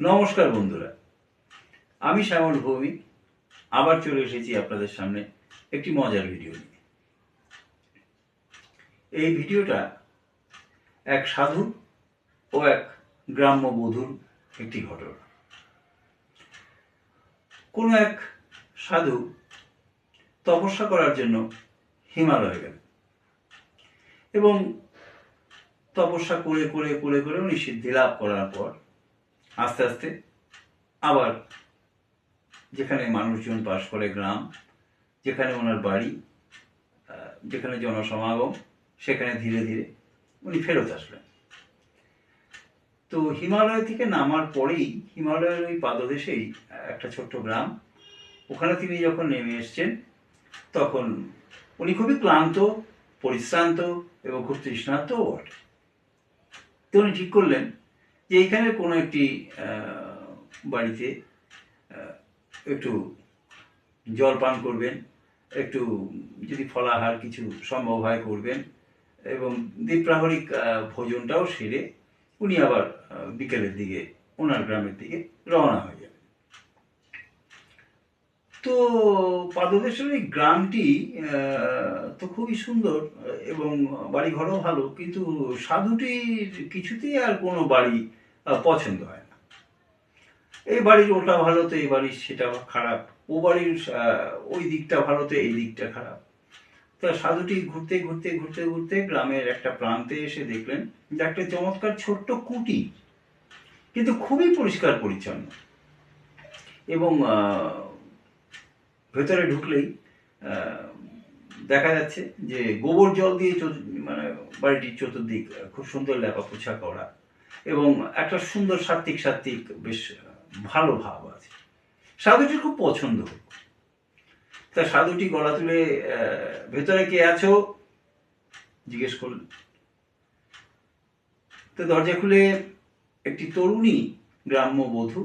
নমস্কার বন্ধুরা। আমি শ্যামল ভৌমিক। আবার চলে এসেছি আপনাদের সামনে একটি মজার ভিডিও নিয়ে। এই ভিডিওটা এক সাধু ও এক গ্রাম্য বধূর একটি ঘটনা। কোনো এক সাধু তপস্যা করার জন্য হিমালয়ে গেল এবং তপস্যা করে করে করে করে উনি সিদ্ধি লাভ করার পর আস্তে আস্তে আবার যেখানে মানুষজন বাস করে গ্রাম, যেখানে ওনার বাড়ি যেখানে জনসমাগম, সেখানে ধীরে ধীরে উনি ফেরত আসলেন। তো হিমালয় থেকে নামার পরেই হিমালয়ের ওই পাদদেশেই একটা ছোট্ট গ্রাম, ওখানে তিনি যখন নেমে এসছেন, তখন উনি খুবই ক্লান্ত, পরিশ্রান্ত এবং খুব তৃষ্ণার্তও বটে। তো উনি ঠিক করলেন যে এইখানে কোনো একটি বাড়িতে একটু জল পান করবেন, একটু যদি ফলাহার কিছু সম্ভব হয় করবেন এবং দ্বীপ্রাহরিক ভোজনটাও সেরে উনি আবার বিকেলের দিকে, ওনার গ্রামের দিকে রওনা হয়ে যাবেন তো এই গ্রামটি তো খুবই সুন্দর এবং বাড়িঘরও ভালো, কিন্তু সাধুটির কিছুতেই আর কোনো বাড়ি পছন্দ হয় না। এই বাড়ির ওটা ভালো তো, এই বাড়ির সেটা খারাপ। ও বাড়ির ওই দিকটা ভালো তো, এই দিকটা খারাপ। তা সাধুটি ঘুরতে ঘুরতে ঘুরতে ঘুরতে গ্রামের একটা প্রান্তে এসে দেখলেন যে একটা চমৎকার ছোট্ট কুটি, কিন্তু খুবই পরিষ্কার পরিচ্ছন্ন। এবং ভেতরে ঢুকলেই দেখা যাচ্ছে যে গোবর জল দিয়ে মানে বাড়িটির চতুর্দিক খুব সুন্দর লেপা পোছা করা এবং একটা সুন্দর সাত্বিক সাত্বিক বেশ ভালো ভাব আছে। সাধুটির খুব পছন্দ। তা সাধুটি গলা তুলে ভেতরে কে আছো? জিজ্ঞেস করলেন। তো দরজা খুলে একটি তরুণী গ্রাম্য বধূ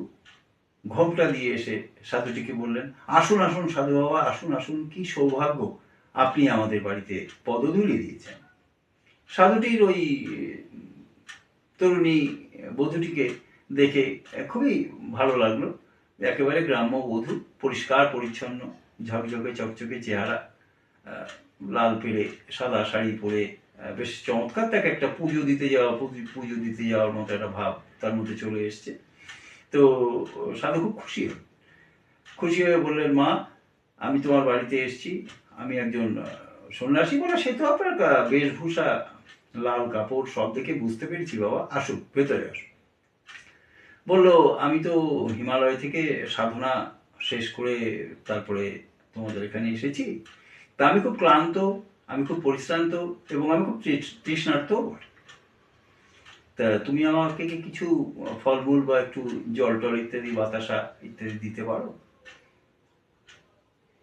ঘোমটা দিয়ে এসে সাধুটিকে বললেন, আসুন আসুন সাধু বাবা, আসুন আসুন, কি সৌভাগ্য আপনি আমাদের বাড়িতে পদধূলি দিয়েছেন। সাধুটির ওই, তরুণী বধূটিকে দেখে খুবই ভালো লাগল। একেবারে গ্রাম্য বধূ, পরিষ্কার, পরিচ্ছন্ন, ঝকঝকে, চকচকে চেহারা লাল পেড়ে সাদা শাড়ি পরে বেশ চমৎকার তাকে একটা পুজো দিতে যাওয়া, পুজো- পুজো দিতে যাওয়ার মতো একটা ভাব তার মধ্যে চলে এসছে। তো সাধু খুব খুশি হল। খুশি হয়ে বললেন, মা, আমি তোমার বাড়িতে এসেছি। আমি একজন সন্ন্যাসী বলে সে তো আপনার বেশভূষা, লাল কাপড় সব দেখে বুঝতে পেরেছি বাবা। আসুক ভেতরে আসুক বলল, আমি তো হিমালয় থেকে সাধনা শেষ করে তারপরে তোমাদের এখানে এসেছি। তা আমি খুব ক্লান্ত, আমি খুব পরিশ্রান্ত এবং আমি খুব তৃষ- তৃষ্ণার্ত তা তুমি আমাকে কি কিছু ফলমূল বা একটু জল টল ইত্যাদি, বাতাসা ইত্যাদি দিতে পারো?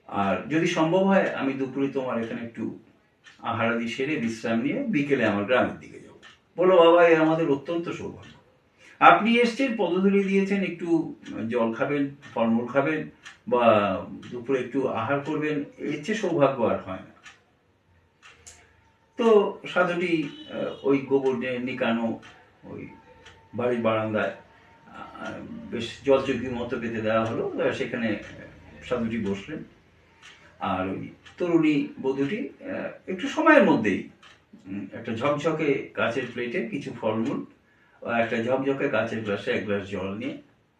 আর যদি সম্ভব হয়, আমি দুপুরে তোমার এখানে একটু আহারাদি সেরে বিশ্রাম নিয়ে বিকেলে আমার গ্রামের দিকে যাব। বলো বাবা, এ আমাদের অত্যন্ত সৌভাগ্য। আপনি এসছেন, পদধূলি দিয়েছেন, একটু জল খাবেন, ফলমূল খাবেন, বা দুপুরে একটু আহার করবেন, এর চেয়ে সৌভাগ্য আর হয় না। তো সাধুটি ওই গোবর নিকানো ওই বাড়ির বারান্দায় বেশ জলচৌকির মতো পেতে দেওয়া হলো সেখানে সাধুটি বসলেন। আর ওই তরুণী বধূটি একটু সময়ের মধ্যেই একটা ঝকঝকে কাচের প্লেটে কিছু ফলমূল একটা ঝকঝকে কাচের গ্লাসে এক গ্লাস জল নিয়ে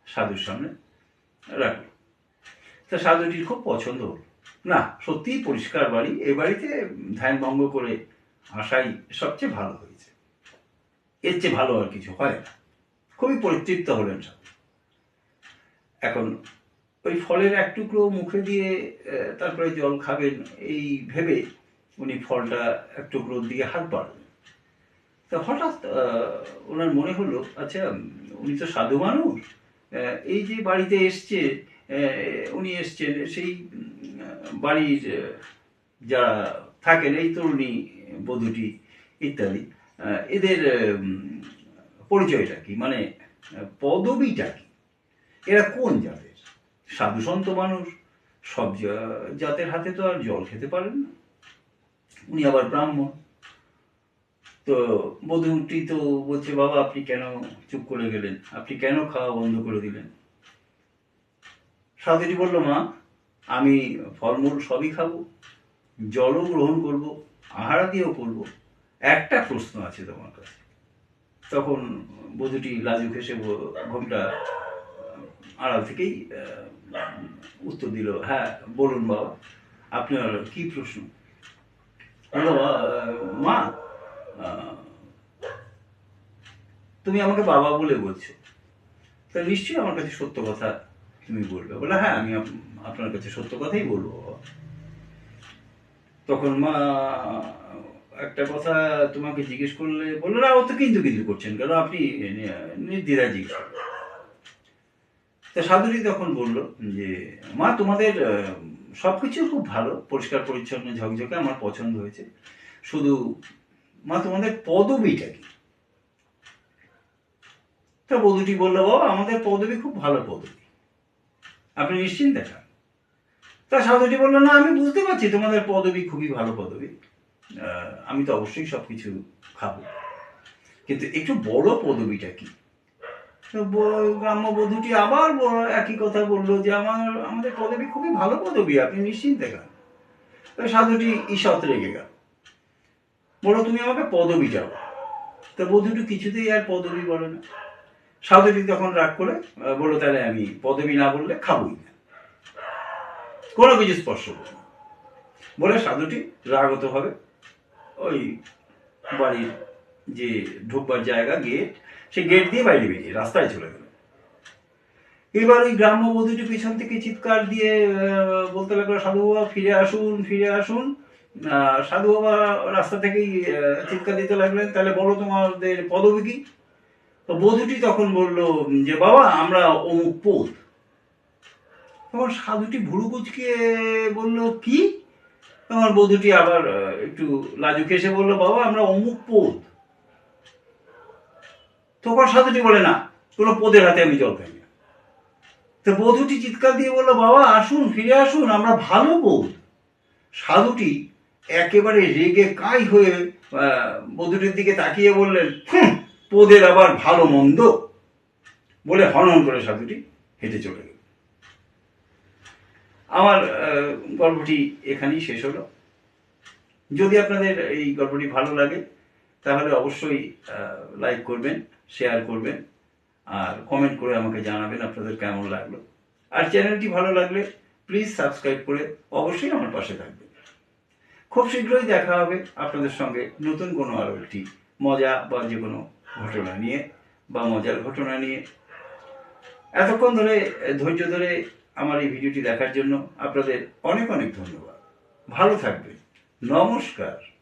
সাধুর সামনে রাখল। তা সাধুটির খুব পছন্দ হলো। না, সত্যিই পরিষ্কার বাড়ি, এ বাড়িতে ধ্যান ভঙ্গ করে আসাই সবচেয়ে ভালো হয়েছে। এর চেয়ে ভালো আর কিছু হয় না। খুবই পরিতৃপ্ত হলেন সাধু এখন ওই ফলের এক টুকরো মুখে দিয়ে তারপরে জল খাবেন, এই ভেবে উনি ফলটা এক টুকরোর দিকে হাত বাড়লেন। তো হঠাৎ ওনার মনে হলো আচ্ছা উনি তো সাধু মানুষ এই যে বাড়িতে এসছে উনি এসছেন, সেই বাড়ির, যারা থাকেন, এই তরুণী, বধূটি, ইত্যাদি এদের পরিচয়টা কি? মানে পদবিটা কি? এরা কোন জাতের? সাধু সন্ত মানুষ? সব জাতের হাতে তো আর জল খেতে পারেন না। উনি আবার ব্রাহ্মণ। তো বধূটি তো বলছে, বাবা, আপনি কেন চুপ করে গেলেন? আপনি কেন খাওয়া বন্ধ করে দিলেন? সাধুটি বলল, মা, আমি ফলমূল সবই খাব। জলও গ্রহণ করব আহারাদিও করব। একটা প্রশ্ন আছে তোমার কাছে। তখন বধূটি লাজুক ব- ঘোমটা আড়াল থেকেই উত্তর দিল হ্যাঁ বলুন বাবা, আপনার কি প্রশ্ন? মা তুমি আমাকে বাবা বলে বলছো। তা নিশ্চয়ই আমার কাছে সত্য কথা তুমি বলবে। বলে হ্যাঁ আমি আপ- আপনার কাছে সত্য কথাই বলব তখন মা একটা কথা তোমাকে জিজ্ঞেস করলে বলল না ও তো কিন্তু কিন্তু করছেন কেন? আপনি নি- নির্দ্বিধায় জিজ্ঞেস তা সাধুরি তখন বলল যে মা তোমাদের আহ, সবকিছু খুব ভালো পরিষ্কার পরিচ্ছন্ন ঝকঝকে আমার পছন্দ হয়েছে। শুধু মা তোমাদের পদবিটা কি? তা বধুটি বলল বাবা আমাদের পদবি খুব ভালো পদবি। আপনি নিশ্চিন্তে খান তা সাধুটি বলল না আমি বুঝতে পারছি তোমাদের পদবি খুবই ভালো পদবি। আমি তো অবশ্যই সব কিছু খাব। কিন্তু একটু বড় পদবিটা কি? তো ব- গ্রাম্য বধূটি আবার একই কথা বলল যে আমার, আমাদের পদবি খুবই ভালো পদবি, আপনি নিশ্চিন্তে তো সাধুটি ঈষৎ রেগে গেল। বলো, তুমি আমাকে পদবি যাও তো বধূটি কিছুতেই আর পদবি বলে না। সাধুটি তখন রাগ করে বলল, তাহলে আমি পদবি না বললে খাবই না। কোনো কিছু স্পর্শ করব বলে সাধুটি রাগত হবে ওই বাড়ির যে ঢুকবার জায়গা গেট সেই গেট দিয়ে বাইরে বেরিয়ে রাস্তায় চলে গেল। এবার ওই গ্রাম্য বধূটি পিছন থেকে চিৎকার দিয়ে বলতে লাগল, সাধু বাবা, ফিরে আসুন ফিরে আসুন। সাধু বাবা রাস্তা থেকেই চিৎকার দিতে লাগলেন, তাহলে বলো তোমাদের পদবী কি? তো বধূটি তখন বলল, যে বাবা, আমরা অমুক পোত। তখন সাধুটি ভুরু কুচকে বলল, কি? তখন বধূটি আবার একটু লাজুক এসে বলল বাবা আমরা অমুক পোত তখন সাধুটি বলে না কোনো পদের হাতে আমি জল খাই না। তো বধূটি চিৎকার দিয়ে বলল বাবা আসুন ফিরে আসুন আমরা ভালো বোধ সাধুটি একেবারে রেগে কাই হয়ে বধূটির দিকে তাকিয়ে বললেন "হুঁ, পোদের আবার ভালো মন্দ? বলে হনন করে সাধুটি হেঁটে চলে আমার গল্পটি এখানেই শেষ হলো। যদি আপনাদের এই গল্পটি ভালো লাগে, তাহলে অবশ্যই লাইক করবেন শেয়ার করবেন, আর কমেন্ট করে আমাকে জানাবেন আপনাদের কেমন লাগল। আর চ্যানেলটি ভালো লাগলে প্লিজ সাবস্ক্রাইব করে অবশ্যই আমার পাশে থাকবেন। খুব শীঘ্রই দেখা হবে আপনাদের সঙ্গে নতুন কোনো আরও একটি মজা বা যে কোনো ঘটনা নিয়ে বা মজার ঘটনা নিয়ে। এতক্ষণ ধরে, ধৈর্য ধরে আমার এই ভিডিওটি দেখার জন্য আপনাদের অনেক অনেক ধন্যবাদ। ভালো থাকবেন। নমস্কার।